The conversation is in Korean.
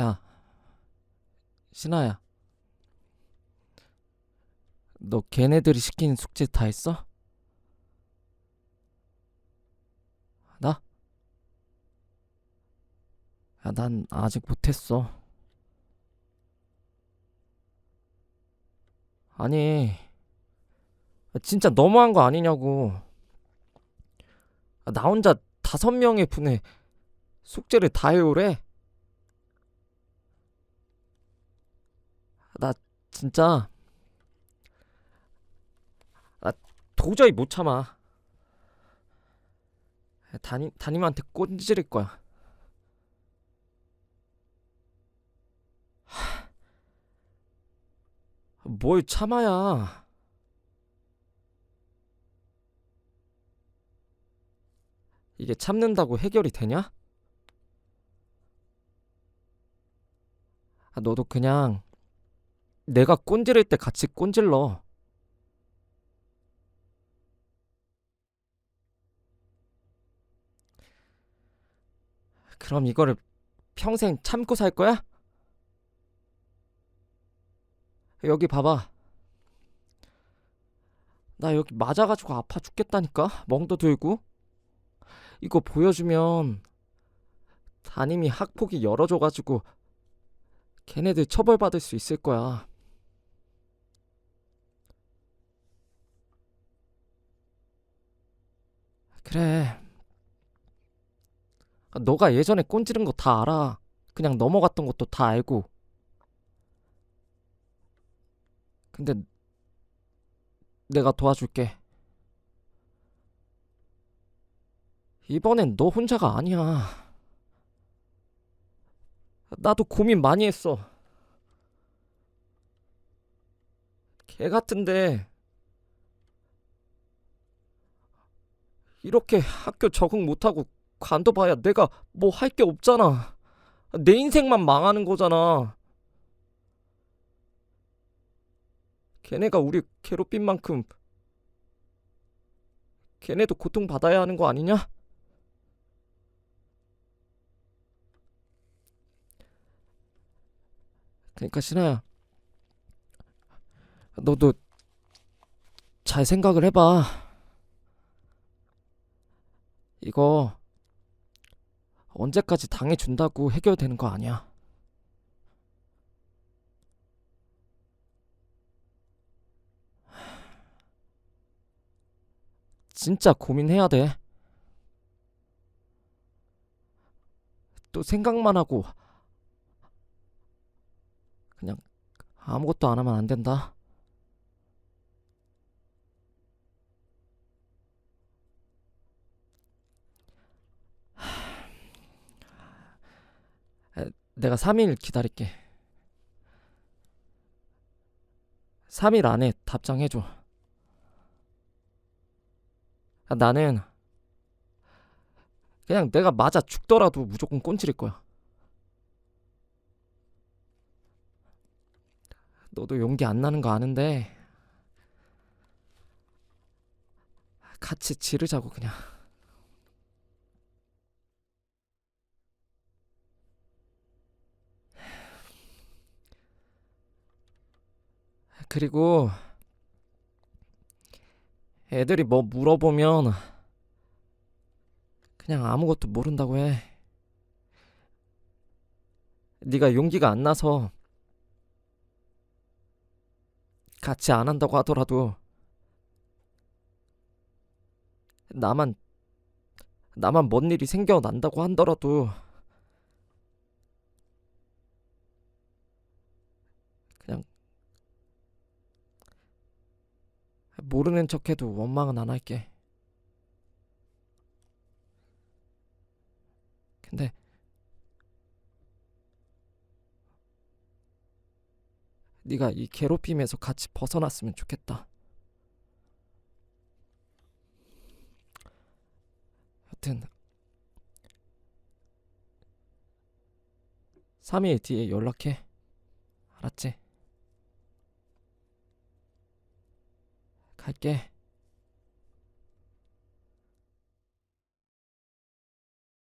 야, 신아야. 너 걔네들이 시킨 숙제 다 했어? 나? 야, 난 아직 못했어. 아니, 진짜 너무한 거 아니냐고. 나 혼자 다섯 명의 분의 숙제를 다 해오래? 나 진짜 나 도저히 못 참아. 담임 담임한테 꼰지를 거야. 하, 뭘 참아야. 이게 참는다고 해결이 되냐? 아, 너도 그냥 내가 꼰지를 때 같이 꼰질러. 그럼 이거를 평생 참고 살 거야? 여기 봐봐. 나 여기 맞아가지고 아파 죽겠다니까? 멍도 들고. 이거 보여주면 담임이 학폭이 열어줘가지고 걔네들 처벌받을 수 있을 거야. 그래. 너가 예전에 꼰지른 거 다 알아. 그냥 넘어갔던 것도 다 알고. 근데 내가 도와줄게. 이번엔 너 혼자가 아니야. 나도 고민 많이 했어. 개 같은데 이렇게 학교 적응 못하고 관둬봐야 내가 뭐 할 게 없잖아. 내 인생만 망하는 거잖아. 걔네가 우리 괴롭힌 만큼 걔네도 고통받아야 하는 거 아니냐? 그러니까 신아야, 너도 잘 생각을 해봐. 이거 언제까지 당해준다고 해결되는 거 아니야. 진짜 고민해야 돼. 또 생각만 하고 그냥 아무것도 안 하면 안 된다. 에, 내가 3일 기다릴게. 3일 안에 답장해줘. 아, 나는 그냥 내가 맞아 죽더라도 무조건 꼰지릴 거야. 너도 용기 안 나는 거 아는데 같이 지르자고 그냥. 그리고 애들이 뭐 물어보면 그냥 아무것도 모른다고 해. 네가 용기가 안 나서 같이 안 한다고 하더라도 나만 나만 뭔 일이 생겨난다고 하더라도 그냥 모르는 척해도 원망은 안 할게. 근데 네가 이 괴롭힘에서 같이 벗어났으면 좋겠다. 여튼 3일 뒤에 연락해. 알았지? 갈게.